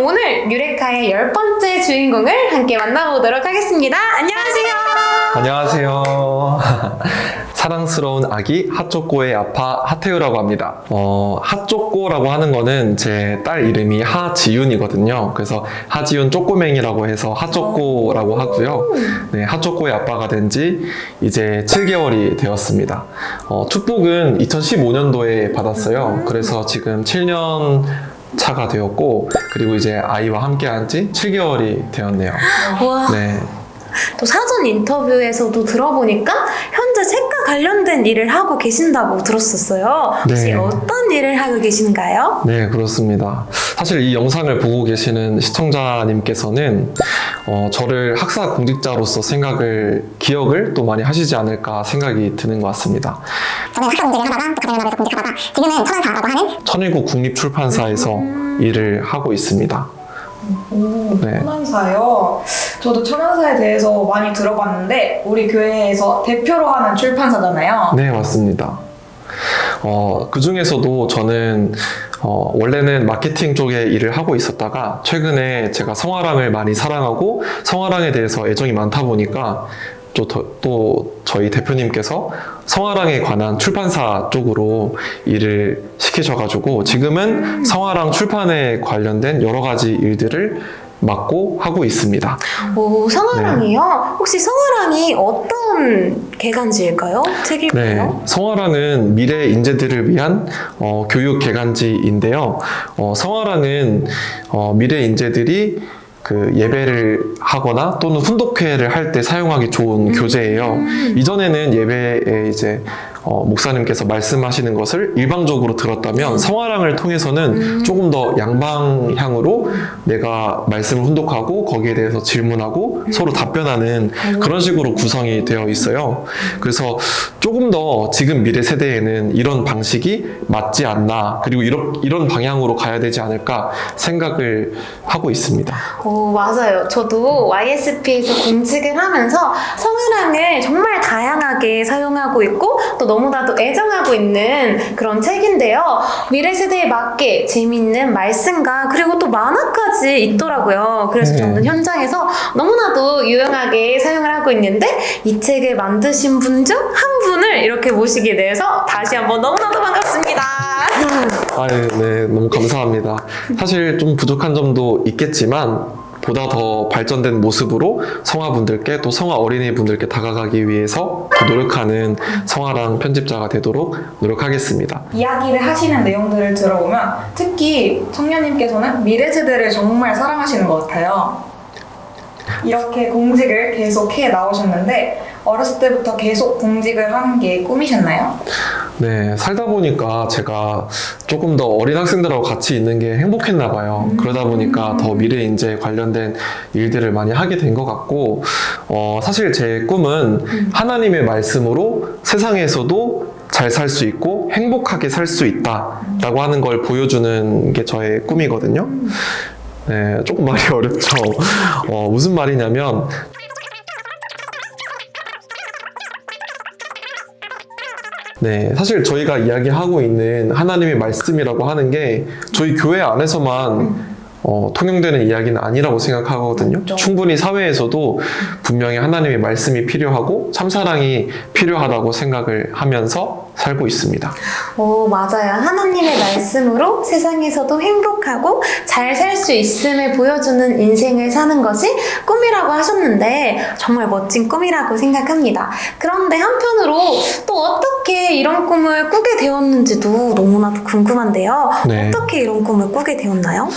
그럼 오늘 유레카의 열 번째 주인공을 함께 만나보도록 하겠습니다. 안녕하세요. 안녕하세요. 사랑스러운 아기 하초코의 아빠 하태우라고 합니다. 어, 하초코라고 하는 거는 제 딸 이름이 하지윤이거든요. 그래서 하지윤 쪼꼬맹이라고 해서 하초코라고 하고요. 네, 하초코의 아빠가 된 지 이제 7개월이 되었습니다. 어, 축복은 2015년도에 받았어요. 그래서 지금 7년 차가 되었고, 그리고 이제 아이와 함께 한 지 7개월이 되었네요. 와, 네. 또 사전 인터뷰에서도 들어보니까 현재 책과 관련된 일을 하고 계신다고 들었었어요. 혹시 네. 어떤 일을 하고 계신가요? 네, 그렇습니다. 사실 이 영상을 보고 계시는 시청자님께서는 어, 저를 학사 공직자로서 생각을, 기억을 또 많이 하시지 않을까 생각이 드는 것 같습니다. 저는 학사 공직을 하다가 또 가정연합에서 공직하다가 지금은 천안사라고 하는 천일국 국립출판사에서 일을 하고 있습니다. 오, 네. 천안사요. 저도 천안사에 대해서 많이 들어봤는데 우리 교회에서 대표로 하는 출판사잖아요. 네, 맞습니다. 어, 그 중에서도 저는 어, 원래는 마케팅 쪽에 일을 하고 있었다가 최근에 제가 성화랑을 많이 사랑하고 성화랑에 대해서 애정이 많다 보니까 또, 더- 또 저희 대표님께서 성화랑에 관한 출판사 쪽으로 일을 시키셔가지고 지금은 성화랑 출판에 관련된 여러 가지 일들을 맡고 하고 있습니다. 오, 성화랑이요? 네. 혹시 성화랑이 어떤 개간지일까요? 네, 책일까요? 성화랑은 미래 인재들을 위한 어, 교육 개간지인데요. 어, 성화랑은 어, 미래 인재들이 그 예배를 하거나 또는 훈독회를 할 때 사용하기 좋은 교재예요. 이전에는 예배에 이제 어, 목사님께서 말씀하시는 것을 일방적으로 들었다면 성화랑을 통해서는 조금 더 양방향으로 내가 말씀을 훈독하고 거기에 대해서 질문하고 서로 답변하는 그런 식으로 구성이 되어 있어요. 그래서 조금 더 지금 미래 세대에는 이런 방식이 맞지 않나 그리고 이런 이런 방향으로 가야 되지 않을까 생각을 하고 있습니다. 오, 맞아요. 저도 YSP에서 공직을 하면서 성화랑을 정말 다양하게 사용하고 있고 또 너무나도 애정하고 있는 그런 책인데요. 미래 세대에 맞게 재미있는 말씀과 그리고 또 만화까지 있더라고요. 그래서 네. 저는 현장에서 너무나도 유용하게 사용을 하고 있는데 이 책을 만드신 분 중 한 분을 이렇게 모시게 돼서 다시 한번 너무나도 반갑습니다. 아, 네, 너무 감사합니다. 사실 좀 부족한 점도 있겠지만 보다 더 발전된 모습으로 성화분들께 또 성화 어린이분들께 다가가기 위해서 더 노력하는 성화랑 편집자가 되도록 노력하겠습니다. 이야기를 하시는 내용들을 들어보면 특히 청년님께서는 미래 세대를 정말 사랑하시는 것 같아요. 이렇게 공직을 계속 해 나오셨는데 어렸을 때부터 계속 공직을 하는 게 꿈이셨나요? 네, 살다 보니까 제가 조금 더 어린 학생들하고 같이 있는 게 행복했나 봐요. 그러다 보니까 더 미래 인재 관련된 일들을 많이 하게 된 것 같고, 어, 사실 제 꿈은 하나님의 말씀으로 세상에서도 잘 살 수 있고 행복하게 살 수 있다라고 하는 걸 보여주는 게 저의 꿈이거든요. 네, 조금 말이 어렵죠. 어, 무슨 말이냐면, 네, 사실 저희가 이야기하고 있는 하나님의 말씀이라고 하는 게 저희 교회 안에서만 어, 통용되는 이야기는 아니라고 생각하거든요. 그렇죠. 충분히 사회에서도 분명히 하나님의 말씀이 필요하고 참사랑이 필요하다고 생각을 하면서 살고 있습니다. 오, 맞아요. 하나님의 말씀으로 세상에서도 행복하고 잘 살 수 있음을 보여주는 인생을 사는 것이 꿈이라고 하셨는데 정말 멋진 꿈이라고 생각합니다. 그런데 한편으로 또 어떻게 이런 꿈을 꾸게 되었는지도 너무나도 궁금한데요. 네. 어떻게 이런 꿈을 꾸게 되었나요?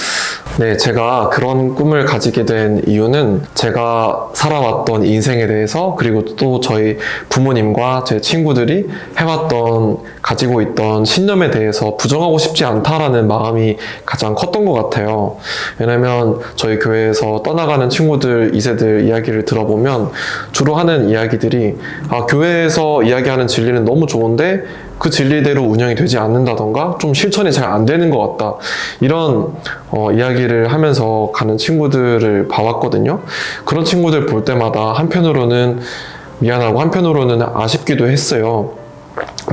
네, 제가 그런 꿈을 가지게 된 이유는 제가 살아왔던 인생에 대해서 그리고 또 저희 부모님과 제 친구들이 해왔던 가지고 있던 신념에 대해서 부정하고 싶지 않다라는 마음이 가장 컸던 것 같아요. 왜냐면 저희 교회에서 떠나가는 친구들, 2세들 이야기를 들어보면 주로 하는 이야기들이 아, 교회에서 이야기하는 진리는 너무 좋은데 그 진리대로 운영이 되지 않는다던가 좀 실천이 잘 안 되는 것 같다. 이런 어, 이야기를 하면서 가는 친구들을 봐왔거든요. 그런 친구들 볼 때마다 한편으로는 미안하고 한편으로는 아쉽기도 했어요.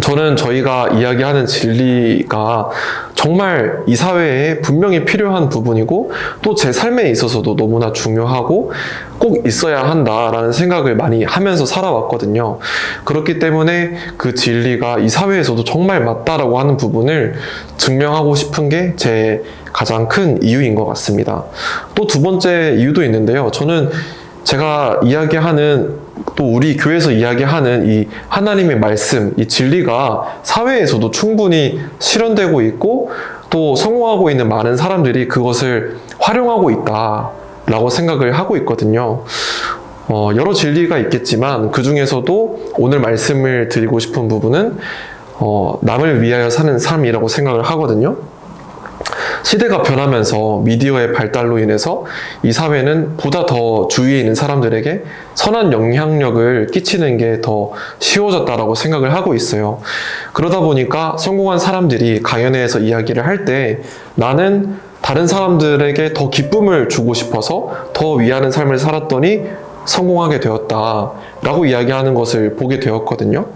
저는 저희가 이야기하는 진리가 정말 이 사회에 분명히 필요한 부분이고 또 제 삶에 있어서도 너무나 중요하고 꼭 있어야 한다라는 생각을 많이 하면서 살아왔거든요. 그렇기 때문에 그 진리가 이 사회에서도 정말 맞다라고 하는 부분을 증명하고 싶은 게 제 가장 큰 이유인 것 같습니다. 또 두 번째 이유도 있는데요. 저는 제가 이야기하는 또 우리 교회에서 이야기하는 이 하나님의 말씀, 이 진리가 사회에서도 충분히 실현되고 있고 또 성공하고 있는 많은 사람들이 그것을 활용하고 있다라고 생각을 하고 있거든요. 어, 여러 진리가 있겠지만 그 중에서도 오늘 말씀을 드리고 싶은 부분은 어, 남을 위하여 사는 삶이라고 생각을 하거든요. 시대가 변하면서 미디어의 발달로 인해서 이 사회는 보다 더 주위에 있는 사람들에게 선한 영향력을 끼치는 게 더 쉬워졌다라고 생각을 하고 있어요. 그러다 보니까 성공한 사람들이 강연회에서 이야기를 할 때 나는 다른 사람들에게 더 기쁨을 주고 싶어서 더 위하는 삶을 살았더니 성공하게 되었다라고 이야기하는 것을 보게 되었거든요.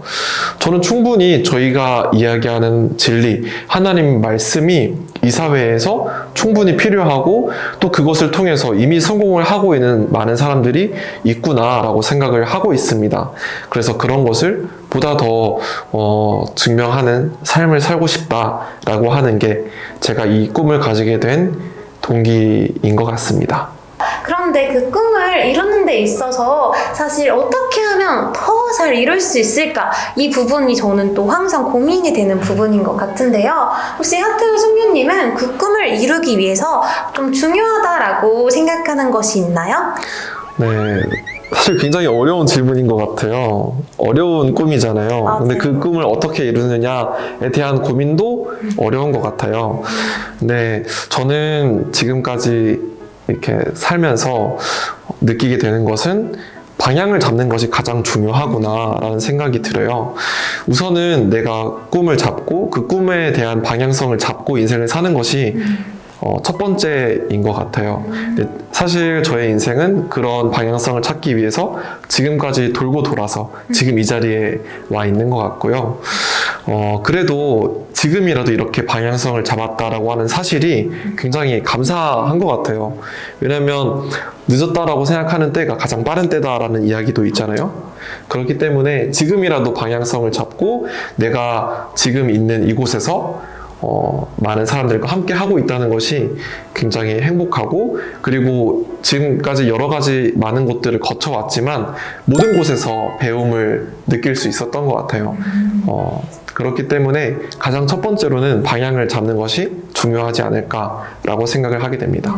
저는 충분히 저희가 이야기하는 진리, 하나님 말씀이 이 사회에서 충분히 필요하고 또 그것을 통해서 이미 성공을 하고 있는 많은 사람들이 있구나라고 생각을 하고 있습니다. 그래서 그런 것을 보다 더 어, 증명하는 삶을 살고 싶다라고 하는 게 제가 이 꿈을 가지게 된 동기인 것 같습니다. 그런데 그 꿈을 이루는 데 있어서 사실 어떻게 하면 더 잘 이룰 수 있을까? 이 부분이 저는 또 항상 고민이 되는 부분인 것 같은데요. 혹시 하트우 송유님은 그 꿈을 이루기 위해서 좀 중요하다라고 생각하는 것이 있나요? 네. 사실 굉장히 어려운 질문인 것 같아요. 어려운 꿈이잖아요. 맞아요. 근데 그 꿈을 어떻게 이루느냐에 대한 고민도 어려운 것 같아요. 근데 저는 지금까지 이렇게 살면서 느끼게 되는 것은 방향을 잡는 것이 가장 중요하구나라는 생각이 들어요. 우선은 내가 꿈을 잡고 그 꿈에 대한 방향성을 잡고 인생을 사는 것이 어, 첫 번째인 것 같아요. 사실 저의 인생은 그런 방향성을 찾기 위해서 지금까지 돌고 돌아서 지금 이 자리에 와 있는 것 같고요. 어, 그래도 지금이라도 이렇게 방향성을 잡았다라고 하는 사실이 굉장히 감사한 것 같아요. 왜냐면 늦었다라고 생각하는 때가 가장 빠른 때다라는 이야기도 있잖아요. 그렇기 때문에 지금이라도 방향성을 잡고 내가 지금 있는 이곳에서 어, 많은 사람들과 함께 하고 있다는 것이 굉장히 행복하고 그리고 지금까지 여러 가지 많은 곳들을 거쳐왔지만 모든 곳에서 배움을 느낄 수 있었던 것 같아요. 어, 그렇기 때문에 가장 첫 번째로는 방향을 잡는 것이 중요하지 않을까라고 생각을 하게 됩니다.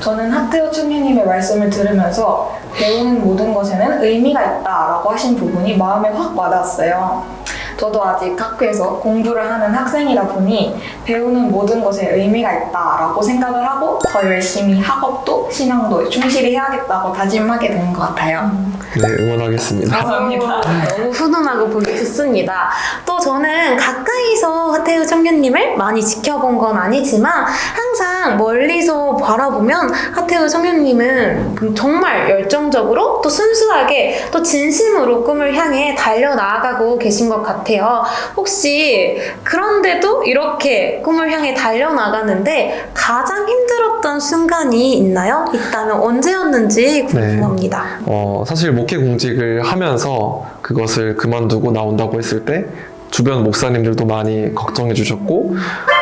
저는 하트요 청년님의 말씀을 들으면서 배우는 모든 것에는 의미가 있다라고 하신 부분이 마음에 확 와닿았어요. 저도 아직 학교에서 공부를 하는 학생이다 보니 배우는 모든 것에 의미가 있다라고 생각을 하고 더 열심히 학업도 신앙도 충실히 해야겠다고 다짐하게 되는 것 같아요. 네, 응원하겠습니다. 감사합니다. 어, 너무 훈훈하고 보기 좋습니다. 또 저는 가까이서 하태우 청년님을 많이 지켜본 건 아니지만 항상 멀리서 바라보면 하태우 청년님은 정말 열정적으로 또 순수하게 또 진심으로 꿈을 향해 달려나가고 계신 것 같아요. 혹시 그런데도 이렇게 꿈을 향해 달려 나가는데 가장 힘들었던 순간이 있나요? 있다면 언제였는지 궁금합니다. 어, 사실 목회 공직을 하면서 그것을 그만두고 나온다고 했을 때 주변 목사님들도 많이 걱정해 주셨고,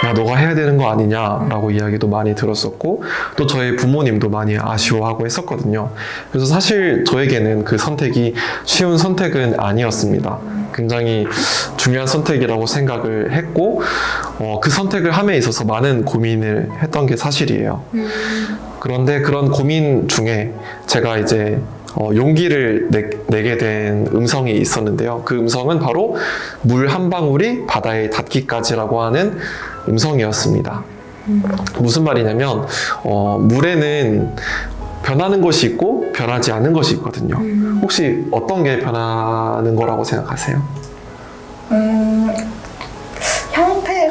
야, 너가 해야 되는 거 아니냐라고 이야기도 많이 들었었고, 또 저희 부모님도 많이 아쉬워하고 했었거든요. 그래서 사실 저에게는 그 선택이 쉬운 선택은 아니었습니다. 굉장히 중요한 선택이라고 생각을 했고, 어, 그 선택을 함에 있어서 많은 고민을 했던 게 사실이에요. 그런데 그런 고민 중에 제가 이제 어, 용기를 내, 게된 음성이 있었는데요. 그 음성은 바로 물 한 방울이 바다에 닿기까지라고 하는 음성이었습니다. 무슨 말이냐면 어, 물에는 변하는 것이 있고 변하지 않는 것이 있거든요. 혹시 어떤 게 변하는 거라고 생각하세요? 음,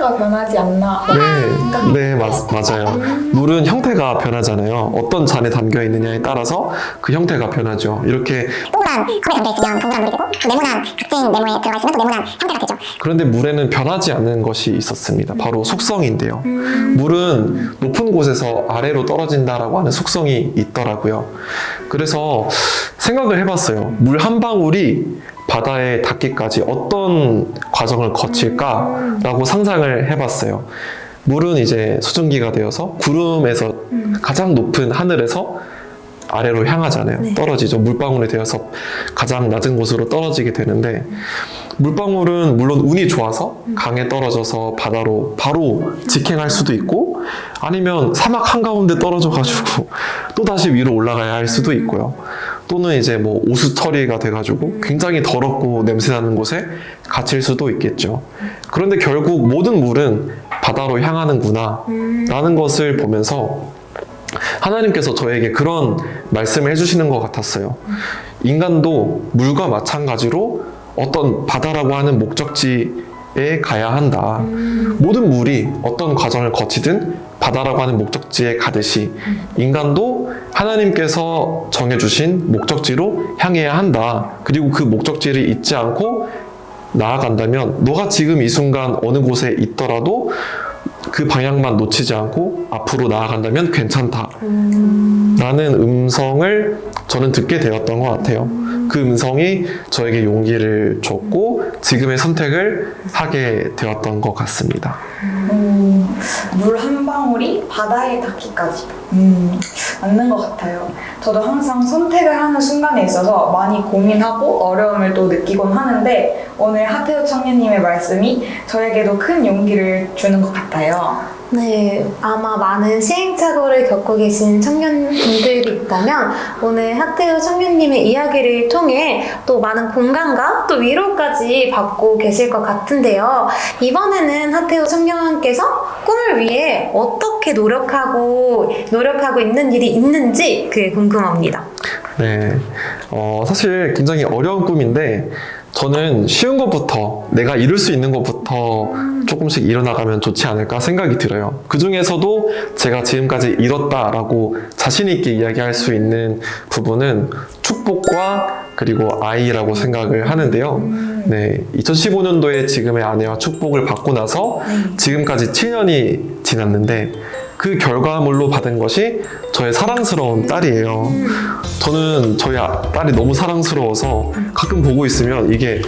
형태가 변하지 않나 네, 네, 맞, 맞아요. 물은 형태가 변하잖아요. 어떤 잔에 담겨 있느냐에 따라서 그 형태가 변하죠. 이렇게 동그란 컵에 담겨 있으면 동그란 물이 되고 또 네모난 각진 네모에 들어가 있으면 또 네모난 형태가 되죠 그런데 물에는 변하지 않는 것이 있었습니다. 바로 속성인데요. 물은 높은 곳에서 아래로 떨어진다라고 하는 속성이 있더라고요. 그래서 생각을 해봤어요. 물 한 방울이 바다에 닿기까지 어떤 과정을 거칠까라고 상상을 해봤어요. 물은 이제 수증기가 되어서 구름에서 가장 높은 하늘에서 아래로 향하잖아요. 네. 떨어지죠. 물방울이 되어서 가장 낮은 곳으로 떨어지게 되는데 물방울은 물론 운이 좋아서 강에 떨어져서 바다로 바로 직행할 수도 있고 아니면 사막 한가운데 떨어져 가지고 또 다시 위로 올라가야 할 수도 있고요. 또는 이제 뭐 오수 처리가 돼가지고 굉장히 더럽고 냄새나는 곳에 갇힐 수도 있겠죠. 그런데 결국 모든 물은 바다로 향하는구나 라는 것을 보면서 하나님께서 저에게 그런 말씀을 해주시는 것 같았어요. 인간도 물과 마찬가지로 어떤 바다라고 하는 목적지 에 가야 한다. 모든 물이 어떤 과정을 거치든 바다라고 하는 목적지에 가듯이 인간도 하나님께서 정해주신 목적지로 향해야 한다. 그리고 그 목적지를 잊지 않고 나아간다면 너가 지금 이 순간 어느 곳에 있더라도 그 방향만 놓치지 않고 앞으로 나아간다면 괜찮다. 라는 음성을 저는 듣게 되었던 것 같아요. 그 음성이 저에게 용기를 줬고 지금의 선택을 하게 되었던 것 같습니다. 물 한 방울이 바다에 닿기까지 음, 맞는 것 같아요. 저도 항상 선택을 하는 순간에 있어서 많이 고민하고 어려움을 또 느끼곤 하는데 오늘 하태우 청년님의 말씀이 저에게도 큰 용기를 주는 것 같아요. 네, 아마 많은 시행착오를 겪고 계신 청년분들이 있다면 오늘 하태우 청년님의 이야기를 통해 또 많은 공감과 또 위로까지 받고 계실 것 같은데요. 이번에는 하태우 청년께서 꿈을 위해 어떻게 노력하고 노력하고 있는 일이 있는지 그게 궁금합니다. 네. 어, 사실 굉장히 어려운 꿈인데, 저는 쉬운 것부터, 내가 이룰 수 있는 것부터 조금씩 이뤄나가면 좋지 않을까 생각이 들어요. 그 중에서도 제가 지금까지 이뤘다라고 자신 있게 이야기할 수 있는 부분은 축복과 그리고 아이라고 생각을 하는데요. 네. 2015년도에 지금의 아내와 축복을 받고 나서 지금까지 7년이 지났는데, 그 결과물로 받은 것이 저의 사랑스러운 딸이에요. 저는 저희 아- 딸이 너무 사랑스러워서 가끔 보고 있으면 이게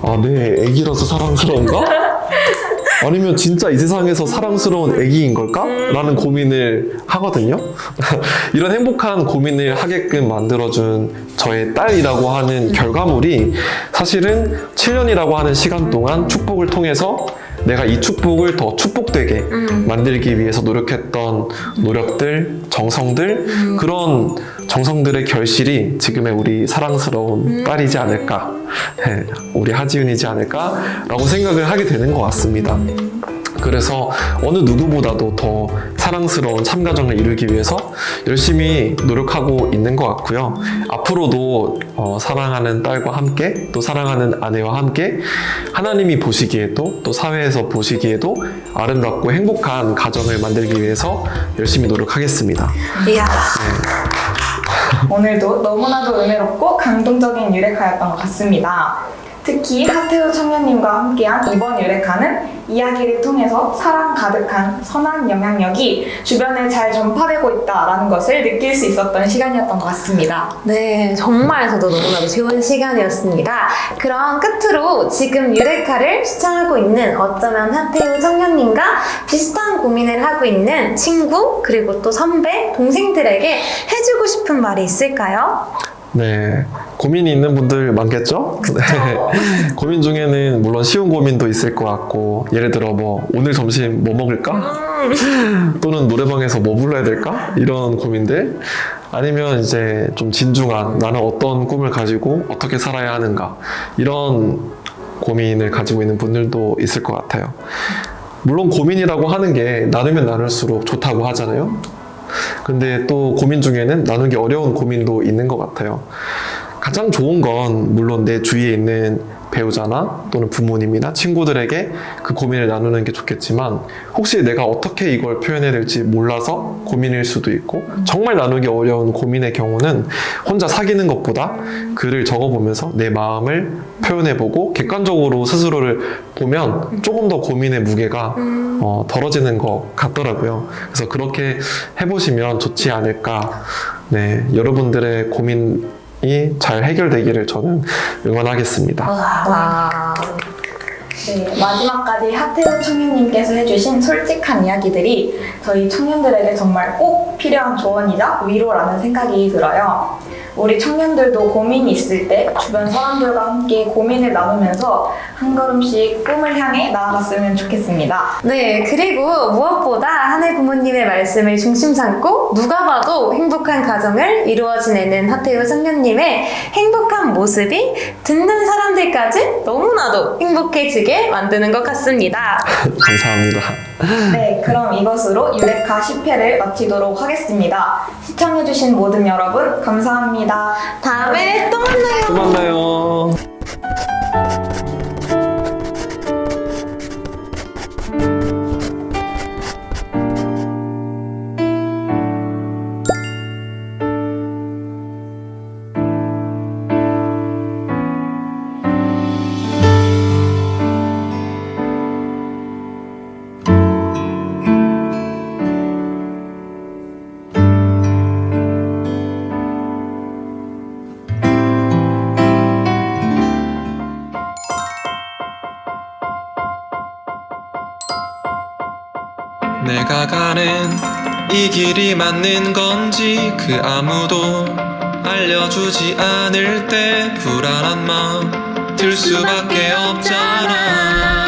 아, 내 애기라서 사랑스러운가? 아니면 진짜 이 세상에서 사랑스러운 애기인 걸까? 라는 고민을 하거든요. 이런 행복한 고민을 하게끔 만들어준 저의 딸이라고 하는 결과물이 사실은 7년이라고 하는 시간 동안 축복을 통해서 내가 이 축복을 더 축복되게 만들기 위해서 노력했던 노력들, 정성들, 그런 정성들의 결실이 지금의 우리 사랑스러운 딸이지 않을까, 네, 우리 하지윤이지 않을까라고 생각을 하게 되는 것 같습니다. 그래서 어느 누구보다도 더 사랑스러운 참가정을 이루기 위해서 열심히 노력하고 있는 것 같고요. 앞으로도 어, 사랑하는 딸과 함께 또 사랑하는 아내와 함께 하나님이 보시기에도 또 사회에서 보시기에도 아름답고 행복한 가정을 만들기 위해서 열심히 노력하겠습니다. 이야, 오늘도 너무나도 은혜롭고 감동적인 유레카였던 것 같습니다. 특히 하태우 청년님과 함께한 이번 유레카는 이야기를 통해서 사랑 가득한 선한 영향력이 주변에 잘 전파되고 있다라는 것을 느낄 수 있었던 시간이었던 것 같습니다. 네, 정말 저도 너무나도 좋은 시간이었습니다. 그럼 끝으로 지금 유레카를 시청하고 있는 어쩌면 하태우 청년님과 비슷한 고민을 하고 있는 친구, 그리고 또 선배, 동생들에게 해주고 싶은 말이 있을까요? 네. 고민이 있는 분들 많겠죠? 네. 고민 중에는 물론 쉬운 고민도 있을 것 같고, 예를 들어 뭐, 오늘 점심 뭐 먹을까? 또는 노래방에서 뭐 불러야 될까? 이런 고민들. 아니면 이제 좀 진중한 나는 어떤 꿈을 가지고 어떻게 살아야 하는가. 이런 고민을 가지고 있는 분들도 있을 것 같아요. 물론 고민이라고 하는 게 나누면 나눌수록 좋다고 하잖아요. 근데 또 고민 중에는 나누기 어려운 고민도 있는 것 같아요. 가장 좋은 건 물론 내 주위에 있는 배우자나 또는 부모님이나 친구들에게 그 고민을 나누는 게 좋겠지만 혹시 내가 어떻게 이걸 표현해야 될지 몰라서 고민일 수도 있고 정말 나누기 어려운 고민의 경우는 혼자 사귀는 것보다 글을 적어보면서 내 마음을 표현해보고 객관적으로 스스로를 보면 조금 더 고민의 무게가 어, 덜어지는 것 같더라고요. 그래서 그렇게 해보시면 좋지 않을까. 네, 여러분들의 고민 이잘 해결되기를 저는 응원하겠습니다. 와. 네, 마지막까지 하태우 청년님께서 해주신 솔직한 이야기들이 저희 청년들에게 정말 꼭 필요한 조언이자 위로라는 생각이 들어요. 우리 청년들도 고민이 있을 때 주변 사람들과 함께 고민을 나누면서 한 걸음씩 꿈을 향해 나아갔으면 좋겠습니다. 네, 그리고 무엇보다 하늘 부모님의 말씀을 중심 삼고 누가 봐도 행복한 가정을 이루어 지내는 하태우 청년님의 행복한 모습이 듣는 사람들까지 너무나도 행복해지게 만드는 것 같습니다. 감사합니다. 네, 그럼 이것으로 유레카 10회를 마치도록 하겠습니다. 시청해주신 모든 여러분, 감사합니다. 다음에 또 만나요. 또 만나요. 내가 가는 이 길이 맞는 건지 그 아무도 알려주지 않을 때 불안한 마음 들 수밖에 없잖아